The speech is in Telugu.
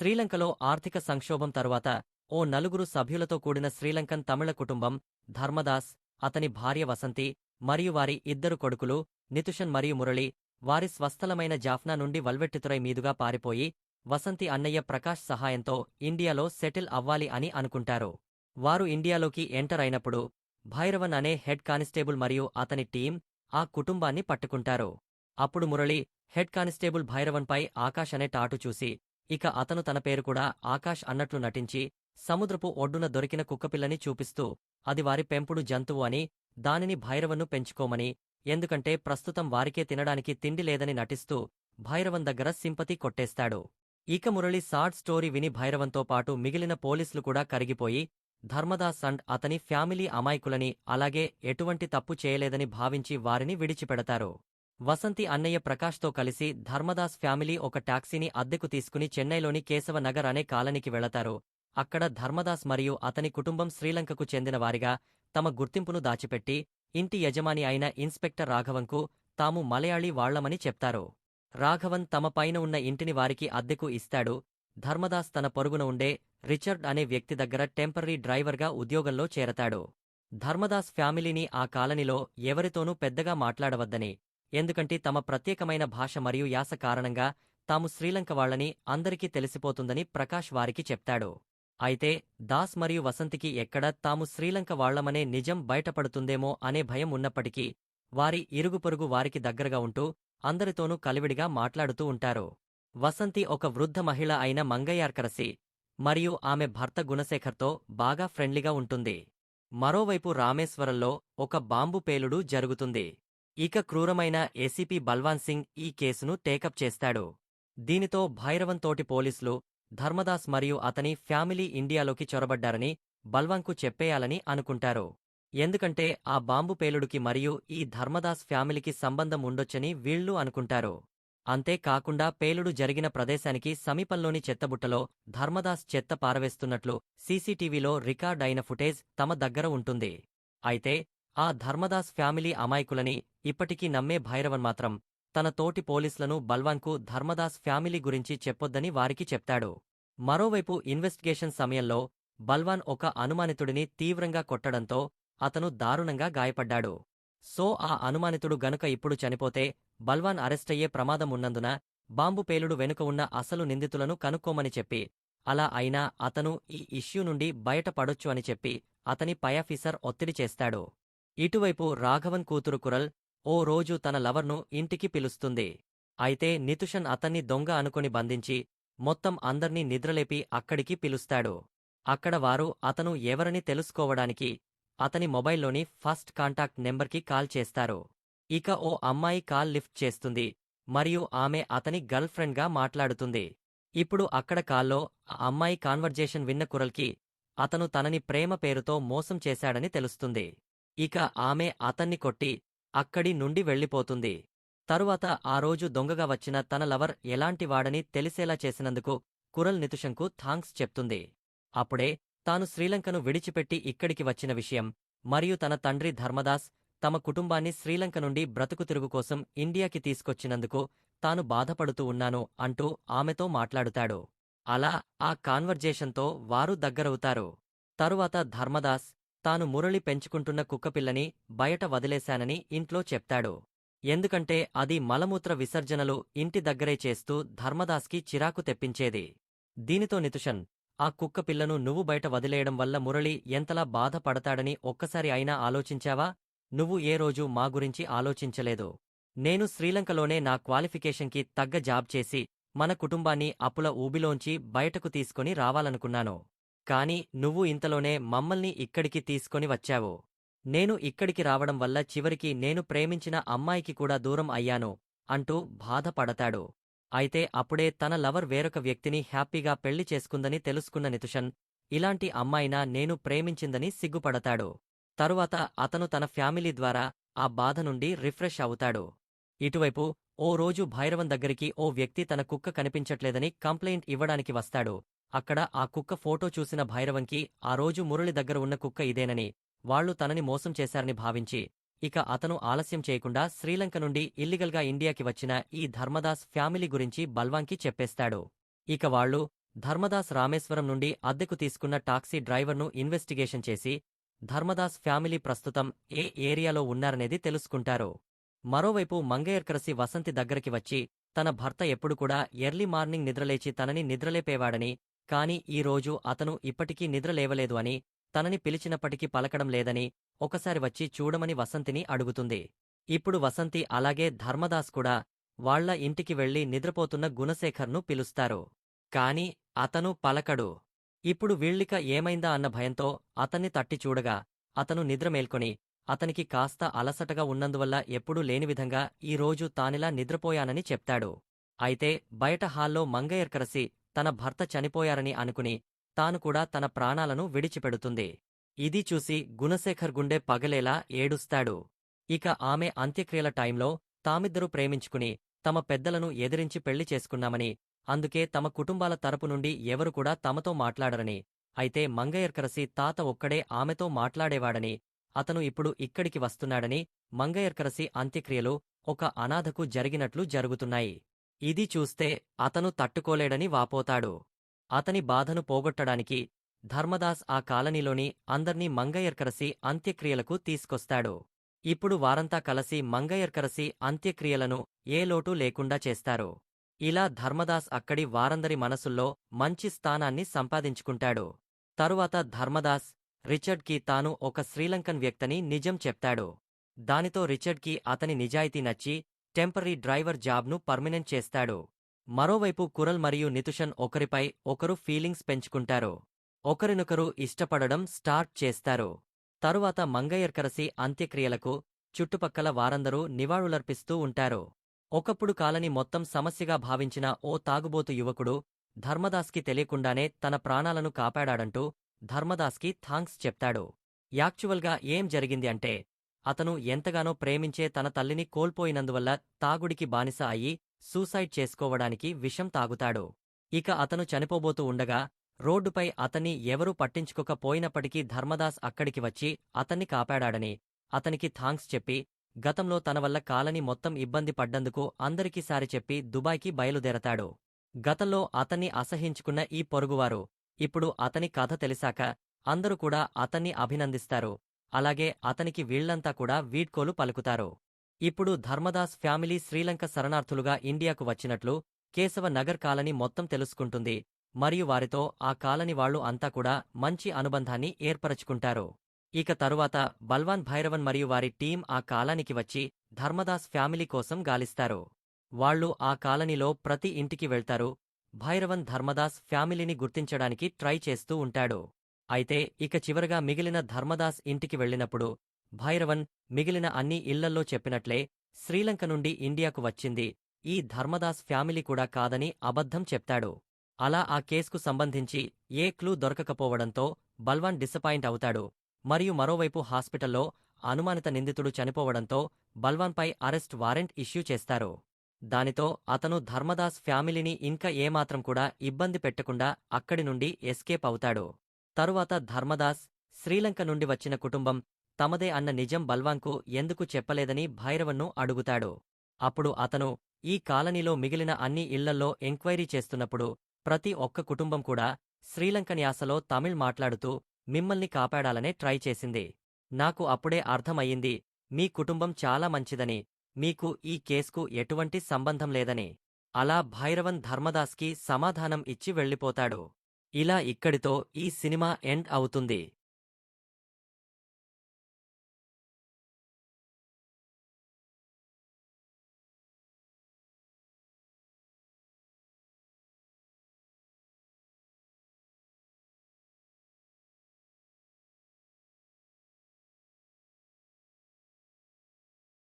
శ్రీలంకలో ఆర్థిక సంక్షోభం తరువాత ఓ నలుగురు సభ్యులతో కూడిన శ్రీలంకన్ తమిళ కుటుంబం ధర్మదాస్ అతని భార్య వసంతి మరియు వారి ఇద్దరు కొడుకులు నితుషన్ మరియు మురళి వారి స్వస్థలమైన జాఫ్నా నుండి వల్వెట్టితురై మీదుగా పారిపోయి వసంతి అన్నయ్య ప్రకాష్ సహాయంతో ఇండియాలో సెటిల్ అవ్వాలి అని అనుకుంటారు. వారు ఇండియాలోకి ఎంటర్ అయినప్పుడు భైరవన్ అనే హెడ్ కానిస్టేబుల్ మరియు అతని టీం ఆ కుటుంబాన్ని పట్టుకుంటారు. అప్పుడు మురళి హెడ్ కానిస్టేబుల్ భైరవన్పై ఆకాష్ అనే టాటు చూసి ఇక అతను తన పేరు కూడా ఆకాష్ అన్నట్లు నటించి సముద్రపు ఒడ్డున దొరికిన కుక్కపిల్లని చూపిస్తూ అది వారి పెంపుడు జంతువు అని దానిని భైరవన్ను పెంచుకోమని ఎందుకంటే ప్రస్తుతం వారికే తినడానికి తిండి లేదని నటిస్తూ భైరవన్ దగ్గర సింపతి కొట్టేస్తాడు. ఇక మురళి సాడ్ స్టోరీ విని భైరవంతో పాటు మిగిలిన పోలీసులు కూడా కరిగిపోయి ధర్మదాస్ అండ్ అతని ఫ్యామిలీ అమాయకులని అలాగే ఎటువంటి తప్పు చేయలేదని భావించి వారిని విడిచిపెడతారు. వసంతి అన్నయ్య ప్రకాష్తో కలిసి ధర్మదాస్ ఫ్యామిలీ ఒక టాక్సీని అద్దెకు తీసుకుని చెన్నైలోని కేశవ నగర్ అనే కాలనీకి వెళతారు. అక్కడ ధర్మదాస్ మరియు అతని కుటుంబం శ్రీలంకకు చెందిన వారిగా తమ గుర్తింపును దాచిపెట్టి ఇంటి యజమాని అయిన ఇన్స్పెక్టర్ రాఘవన్కు తాము మలయాళీ వాళ్ళమని చెప్తారు. రాఘవన్ తమ పైన ఉన్న ఇంటిని వారికి అద్దెకు ఇస్తాడు. ధర్మదాస్ తన పొరుగున ఉండే రిచర్డ్ అనే వ్యక్తి దగ్గర టెంపరీ డ్రైవర్గా ఉద్యోగంలో చేరతాడు. ధర్మదాస్ ఫ్యామిలీని ఆ కాలనీలో ఎవరితోనూ పెద్దగా మాట్లాడవద్దని ఎందుకంటే తమ ప్రత్యేకమైన భాష మరియు యాస కారణంగా తాము శ్రీలంక వాళ్ళని అందరికీ తెలిసిపోతుందని ప్రకాష్ వారికి చెప్తాడు. అయితే దాస్ మరియు వసంతికి ఎక్కడ తాము శ్రీలంక వాళ్ళమనే నిజం బయటపడుతుందేమో అనే భయం ఉన్నప్పటికీ వారి ఇరుగుపొరుగు వారికి దగ్గరగా ఉంటూ అందరితోనూ కలివిడిగా మాట్లాడుతూ ఉంటారు. వసంతి ఒక వృద్ధ మహిళ అయిన మంగయ్యార్కరసి మరియు ఆమె భర్త గుణశేఖర్తో బాగా ఫ్రెండ్లీగా ఉంటుంది. మరోవైపు రామేశ్వరంలో ఒక బాంబు పేలుడు జరుగుతుంది. ఇక క్రూరమైన ఏసీపీ బల్వాన్ సింగ్ ఈ కేసును టేకప్ చేస్తాడు. దీనితో భైరవంతోటి పోలీసులు ధర్మదాస్ మరియు అతని ఫ్యామిలీ ఇండియాలోకి చొరబడ్డారని బల్వాన్కు చెప్పేయాలని అనుకుంటారు. ఎందుకంటే ఆ బాంబు పేలుడుకి మరియు ఈ ధర్మదాస్ ఫ్యామిలీకి సంబంధం ఉండొచ్చని వీళ్ళు అనుకుంటారు. అంతేకాకుండా పేలుడు జరిగిన ప్రదేశానికి సమీపంలోని చెత్తబుట్టలో ధర్మదాస్ చెత్త పారవేస్తున్నట్లు సీసీటీవీలో రికార్డ్ అయిన ఫుటేజ్ తమ దగ్గర ఉంటుంది. అయితే ఆ ధర్మదాస్ ఫ్యామిలీ అమాయకులని ఇప్పటికీ నమ్మే భైరవన్ మాత్రం తన తోటి పోలీసులను బల్వాన్కు ధర్మదాస్ ఫ్యామిలీ గురించి చెప్పొద్దని వారికి చెప్తాడు. మరోవైపు ఇన్వెస్టిగేషన్ సమయంలో బల్వాన్ ఒక అనుమానితుడిని తీవ్రంగా కొట్టడంతో అతను దారుణంగా గాయపడ్డాడు. సో ఆ అనుమానితుడు గనుక ఇప్పుడు చనిపోతే బల్వాన్ అరెస్టయ్యే ప్రమాదం ఉన్నందున బాంబు పేలుడు వెనుక ఉన్న అసలు నిందితులను కనుక్కోమని చెప్పి అలా అయినా అతను ఈ ఇష్యూ నుండి బయటపడొచ్చు అని చెప్పి అతని పయాఫీసర్ ఒత్తిడి చేస్తాడు. ఇటువైపు రాఘవన్ కూతురు కురల్ ఓ రోజు తన లవర్ను ఇంటికి పిలుస్తుంది. అయితే నితుషన్ అతన్ని దొంగ అనుకుని బంధించి మొత్తం అందర్నీ నిద్రలేపి అక్కడికి పిలుస్తాడు. అక్కడ వారు అతను ఎవరని తెలుసుకోవడానికి అతని మొబైల్లోని ఫస్ట్ కాంటాక్ట్ నెంబర్కి కాల్ చేస్తారు. ఇక ఓ అమ్మాయి కాల్ లిఫ్ట్ చేస్తుంది. మరియు ఆమె అతని గర్ల్ ఫ్రెండ్గా మాట్లాడుతుంది. ఇప్పుడు అక్కడ కాల్లో ఆ అమ్మాయి కాన్వర్జేషన్ విన్న కురల్కి అతను తనని ప్రేమ పేరుతో మోసం చేశాడని తెలుస్తుంది. ఇక ఆమె అతన్ని కొట్టి అక్కడి నుండి వెళ్ళిపోతుంది. తరువాత ఆ రోజు దొంగగా వచ్చిన తన లవర్ ఎలాంటివాడని తెలిసేలా చేసినందుకు కురల్ నితుషంకు థాంక్స్ చెప్తుంది. అప్పుడే తాను శ్రీలంకను విడిచిపెట్టి ఇక్కడికి వచ్చిన విషయం మరియు తన తండ్రి ధర్మదాస్ తమ కుటుంబాన్ని శ్రీలంక నుండి బ్రతుకు తిరుగు కోసం ఇండియాకి తీసుకొచ్చినందుకు తాను బాధపడుతూ ఉన్నాను అంటూ ఆమెతో మాట్లాడుతాడు. అలా ఆ కాన్వర్జేషన్తో వారు దగ్గరవుతారు. తరువాత ధర్మదాస్ తాను మురళి పెంచుకుంటున్న కుక్కపిల్లని బయట వదిలేశానని ఇంట్లో చెప్తాడు. ఎందుకంటే అది మలమూత్ర విసర్జనలు ఇంటి దగ్గరే చేస్తూ ధర్మదాస్కి చిరాకు తెప్పించేది. దీనితో నితుషన్ ఆ కుక్కపిల్లను నువ్వు బయట వదిలేయడం వల్ల మురళి ఎంతలా బాధపడతాడని ఒక్కసారి అయినా ఆలోచించావా? నువ్వు ఏ రోజు మా గురించి ఆలోచించలేదు. నేను శ్రీలంకలోనే నా క్వాలిఫికేషన్కి తగ్గ జాబ్ చేసి మన కుటుంబాన్ని అప్పుల ఊబిలోంచి బయటకు తీసుకొని రావాలనుకున్నాను. కాని నువ్వు ఇంతలోనే మమ్మల్ని ఇక్కడికి తీసుకొని వచ్చావు. నేను ఇక్కడికి రావడం వల్ల చివరికి నేను ప్రేమించిన అమ్మాయికి కూడా దూరం అయ్యాను అంటూ బాధపడతాడు. అయితే అప్పుడే తన లవర్ వేరొక వ్యక్తిని హ్యాపీగా పెళ్ళి చేసుకుందని తెలుసుకున్న నితుషన్ ఇలాంటి అమ్మాయినా నేను ప్రేమించిందని సిగ్గుపడతాడు. తరువాత అతను తన ఫ్యామిలీ ద్వారా ఆ బాధ నుండి రిఫ్రెష్ అవుతాడు. ఇటువైపు ఓ రోజు భైరవం దగ్గరికి ఓ వ్యక్తి తన కుక్క కనిపించట్లేదని కంప్లైంట్ ఇవ్వడానికి వస్తాడు. అక్కడ ఆ కుక్క ఫోటో చూసిన భైరవంకి ఆ రోజు మురళి దగ్గర ఉన్న కుక్క ఇదేనని వాళ్ళు తనని మోసం చేశారని భావించి ఇక అతను ఆలస్యం చేయకుండా శ్రీలంక నుండి ఇల్లిగల్గా ఇండియాకి వచ్చిన ఈ ధర్మదాస్ ఫ్యామిలీ గురించి బల్వాంకి చెప్పేస్తాడు. ఇక వాళ్ళు ధర్మదాస్ రామేశ్వరం నుండి అద్దెకు తీసుకున్న టాక్సీ డ్రైవర్ను ఇన్వెస్టిగేషన్ చేసి ధర్మదాస్ ఫ్యామిలీ ప్రస్తుతం ఏ ఏరియాలో ఉన్నారనేది తెలుసుకుంటారు. మరోవైపు మంగయ్యర్కరసి వసంతి దగ్గరికి వచ్చి తన భర్త ఎప్పుడు కూడా ఎర్లీ మార్నింగ్ నిద్రలేచి తనని నిద్రలేపేవాడని కాని ఈరోజు అతను ఇప్పటికీ నిద్రలేవలేదు అని తనని పిలిచినప్పటికీ పలకడం లేదని ఒకసారి వచ్చి చూడమని వసంతిని అడుగుతుంది. ఇప్పుడు వసంతి అలాగే ధర్మదాస్ కూడా వాళ్ళ ఇంటికి వెళ్ళి నిద్రపోతున్న గుణశేఖర్ను పిలుస్తారు. కాని అతను పలకడు. ఇప్పుడు వీళ్ళిక ఏమైందా అన్న భయంతో అతన్ని తట్టి చూడగా అతను నిద్ర మేల్కొని అతనికి కాస్త అలసటగా ఉన్నందువల్ల ఎప్పుడూ లేని విధంగా ఈ రోజు తానిలా నిద్రపోయానని చెప్తాడు. అయితే బయట హాల్లో మంగయ్యర్కరసి తన భర్త చనిపోయారని అనుకుని తాను కూడా తన ప్రాణాలను విడిచిపెడుతుంది. ఇది చూసి గుణశేఖర్ గుండె పగలేలా ఏడుస్తాడు. ఇక ఆమె అంత్యక్రియల టైంలో తామిద్దరూ ప్రేమించుకుని తమ పెద్దలను ఎదిరించి పెళ్ళి చేసుకున్నామని అందుకే తమ కుటుంబాల తరపు నుండి ఎవరు కూడా తమతో మాట్లాడరని అయితే మంగయ్యర్కరసి తాత ఒక్కడే ఆమెతో మాట్లాడేవాడని అతను ఇప్పుడు ఇక్కడికి వస్తున్నాడని మంగయ్యర్కరసి అంత్యక్రియలు ఒక అనాథకు జరిగినట్లు జరుగుతున్నాయి. ఇది చూస్తే అతను తట్టుకోలేడని వాపోతాడు. అతని బాధను పోగొట్టడానికి ధర్మదాస్ ఆ కాలనీలోని అందర్నీ మంగయ్యర్కరసి అంత్యక్రియలకు తీసుకొస్తాడు. ఇప్పుడు వారంతా కలసి మంగయ్యర్కరసి అంత్యక్రియలను ఏ లోటు లేకుండా చేస్తారు. ఇలా ధర్మదాస్ అక్కడి వారందరి మనసుల్లో మంచి స్థానాన్ని సంపాదించుకుంటాడు. తరువాత ధర్మదాస్ రిచర్డ్కి తాను ఒక శ్రీలంకన్ వ్యక్తని నిజం చెప్తాడు. దానితో రిచర్డ్కి అతని నిజాయితీ నచ్చి టెంపరీ డ్రైవర్ జాబ్ను పర్మినెంట్ చేస్తాడు. మరోవైపు కురల్ మరియు నితుషన్ ఒకరిపై ఒకరు ఫీలింగ్స్ పెంచుకుంటారు. ఒకరినొకరు ఇష్టపడడం స్టార్ట్ చేస్తారు. తరువాత మంగయ్యర్కరసి అంత్యక్రియలకు చుట్టుపక్కల వారందరూ నివాళులర్పిస్తూ ఉంటారు. ఒకప్పుడు కాలని మొత్తం సమస్యగా భావించిన ఓ తాగుబోతు యువకుడు ధర్మదాస్కి తెలియకుండానే తన ప్రాణాలను కాపాడాడంటూ ధర్మదాస్కి థాంక్స్ చెప్తాడు. యాక్చువల్గా ఏం జరిగింది అంటే అతను ఎంతగానో ప్రేమించే తన తల్లిని కోల్పోయినందువల్ల తాగుడికి బానిస అయి సూసైడ్ చేసుకోవడానికి విషం తాగుతాడు. ఇక అతను చనిపోబోతూ ఉండగా రోడ్డుపై అతన్ని ఎవరూ పట్టించుకోకపోయినప్పటికీ ధర్మదాస్ అక్కడికి వచ్చి అతన్ని కాపాడాడని అతనికి థాంక్స్ చెప్పి గతంలో తన వల్ల కాలని మొత్తం ఇబ్బంది పడ్డందుకు అందరికీ సారి చెప్పి దుబాయ్కి బయలుదేరతాడు. గతంలో అతన్ని అసహించుకున్న ఈ పొరుగువారు ఇప్పుడు అతని కథ తెలిసాక అందరూ కూడా అతన్ని అభినందిస్తారు. అలాగే అతనికి వీళ్ళంతా కూడా వీడ్కోలు పలుకుతారు. ఇప్పుడు ధర్మదాస్ ఫ్యామిలీ శ్రీలంక శరణార్థులుగా ఇండియాకు వచ్చినట్లు కేశవ నగర్ కాలనీ మొత్తం తెలుసుకుంటుంది. మరియు వారితో ఆ కాలనీ వాళ్ళు అంతా కూడా మంచి అనుబంధాన్ని ఏర్పరచుకుంటారు. ఇక తరువాత బల్వాన్ భైరవన్ మరియు వారి టీం ఆ కాలానికి వచ్చి ధర్మదాస్ ఫ్యామిలీ కోసం గాలిస్తారు. వాళ్ళు ఆ కాలనీలో ప్రతి ఇంటికి వెళ్తారు. భైరవన్ ధర్మదాస్ ఫ్యామిలీని గుర్తించడానికి ట్రై చేస్తూ ఉంటాడు. అయితే ఇక చివరగా మిగిలిన ధర్మదాస్ ఇంటికి వెళ్ళినప్పుడు భైరవన్ మిగిలిన అన్ని ఇళ్ళల్లో చెప్పినట్లే శ్రీలంక నుండి ఇండియాకు వచ్చింది. ఈ ధర్మదాస్ ఫ్యామిలీ కూడా కాదని అబద్ధం చెప్తాడు. అలా ఆ కేసుకు సంబంధించి ఏ క్లూ దొరకకపోవడంతో బల్వాన్ డిసపాయింట్ అవుతాడు. మరియు మరోవైపు హాస్పిటల్లో అనుమానిత నిందితుడు చనిపోవడంతో బల్వాన్పై అరెస్ట్ వారెంట్ ఇష్యూ చేస్తారు. దానితో అతను ధర్మదాస్ ఫ్యామిలీని ఇంకా ఏమాత్రం కూడా ఇబ్బంది పెట్టకుండా అక్కడి నుండి ఎస్కేప్ అవుతాడు. తరువాత ధర్మదాస్ శ్రీలంక నుండి వచ్చిన కుటుంబం తమదే అన్న నిజం బల్వాంకు ఎందుకు చెప్పలేదని భైరవన్ను అడుగుతాడు. అప్పుడు అతను ఈ కాలనీలో మిగిలిన అన్ని ఇళ్ళల్లో ఎంక్వైరీ చేస్తున్నప్పుడు ప్రతి ఒక్క కుటుంబం కూడా శ్రీలంకన్ యాసలో తమిళ్ మాట్లాడుతూ మిమ్మల్ని కాపాడాలనే ట్రై చేసింది. నాకు అప్పుడే అర్థమయ్యింది మీ కుటుంబం చాలా మంచిదని మీకు ఈ కేసుకు ఎటువంటి సంబంధం లేదని. అలా భైరవన్ ధర్మదాస్కి సమాధానం ఇచ్చి వెళ్ళిపోతాడు. ఇలా ఇక్కడితో ఈ సినిమా ఎండ్ అవుతుంది.